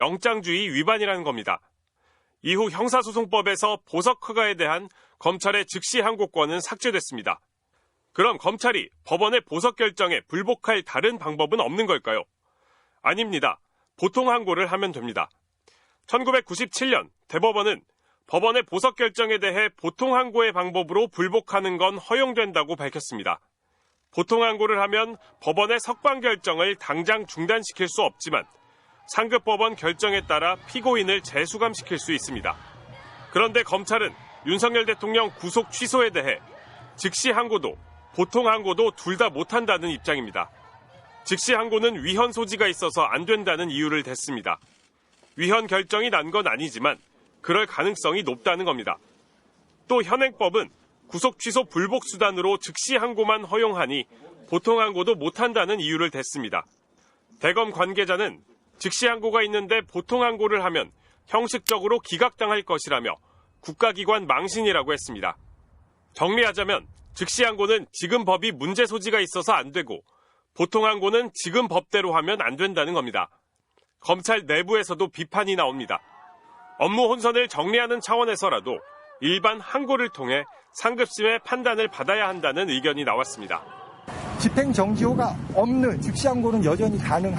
영장주의 위반이라는 겁니다. 이후 형사소송법에서 보석 허가에 대한 검찰의 즉시 항고권은 삭제됐습니다. 그럼 검찰이 법원의 보석 결정에 불복할 다른 방법은 없는 걸까요? 아닙니다. 보통 항고를 하면 됩니다. 1997년 대법원은 법원의 보석 결정에 대해 보통 항고의 방법으로 불복하는 건 허용된다고 밝혔습니다. 보통 항고를 하면 법원의 석방 결정을 당장 중단시킬 수 없지만 상급 법원 결정에 따라 피고인을 재수감시킬 수 있습니다. 그런데 검찰은 윤석열 대통령 구속 취소에 대해 즉시 항고도 보통 항고도 둘 다 못한다는 입장입니다. 즉시 항고는 위헌 소지가 있어서 안 된다는 이유를 댔습니다. 위헌 결정이 난 건 아니지만 그럴 가능성이 높다는 겁니다. 또 현행법은 구속 취소 불복 수단으로 즉시 항고만 허용하니 보통 항고도 못한다는 이유를 댔습니다. 대검 관계자는 즉시 항고가 있는데 보통 항고를 하면 형식적으로 기각당할 것이라며 국가기관 망신이라고 했습니다. 정리하자면 즉시 항고는 지금 법이 문제 소지가 있어서 안 되고 보통 항고는 지금 법대로 하면 안 된다는 겁니다. 검찰 내부에서도 비판이 나옵니다. 업무 혼선을 정리하는 차원에서라도 일반 항고를 통해 상급심의 판단을 받아야 한다는 의견이 나왔습니다. 집행 정지호가 없는 즉시 항고는 여전히 가능한